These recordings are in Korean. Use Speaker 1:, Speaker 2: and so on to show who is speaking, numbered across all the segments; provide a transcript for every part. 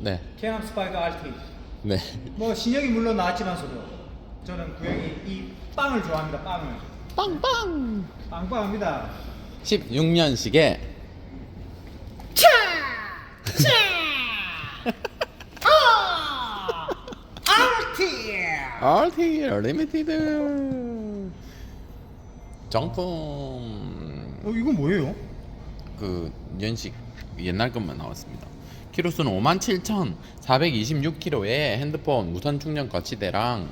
Speaker 1: 네.
Speaker 2: 캐남 스파이크 RT.
Speaker 1: 네.
Speaker 2: 뭐 신형이 물론 나왔지만서도 저는 구형이 이 빵을 좋아합니다. 빵을.
Speaker 1: 빵빵.
Speaker 2: 빵빵합니다.
Speaker 1: 16년식에
Speaker 2: 차! 차! 아! RT!
Speaker 1: RT 리미티드 정품
Speaker 2: 어 이거 뭐예요?
Speaker 1: 그 연식 옛날 것만 나왔습니다. 키로수는 57,426km에 핸드폰 무선 충전 거치대랑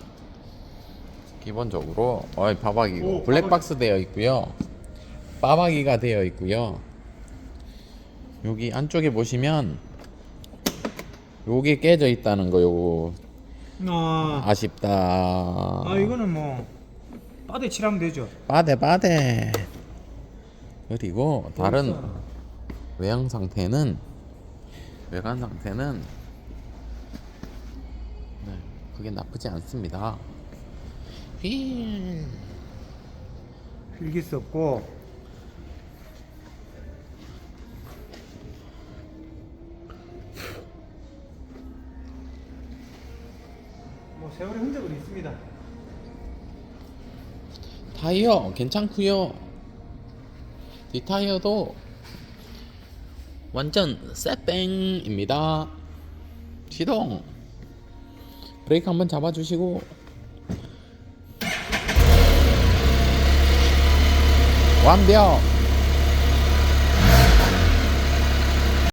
Speaker 1: 기본적으로 어이 바박이고
Speaker 2: 오,
Speaker 1: 블랙박스 되어 있고요. 빠박이가 되어 있고요. 여기 안쪽에 보시면 요게 깨져 있다는 거 요거
Speaker 2: 아,
Speaker 1: 아쉽다.
Speaker 2: 아 이거는 뭐 빠데 칠하면 되죠.
Speaker 1: 빠데 빠데. 그리고 다른
Speaker 2: 벌써.
Speaker 1: 외형 상태는 외관 상태는 네, 그게 나쁘지 않습니다. 휠.
Speaker 2: 필기스 없고 뭐 세월의 흔적은 있습니다.
Speaker 1: 타이어 괜찮고요. 뒷 타이어도 완전 새뺑입니다. 시동. 브레이크 한번 잡아주시고. 완벽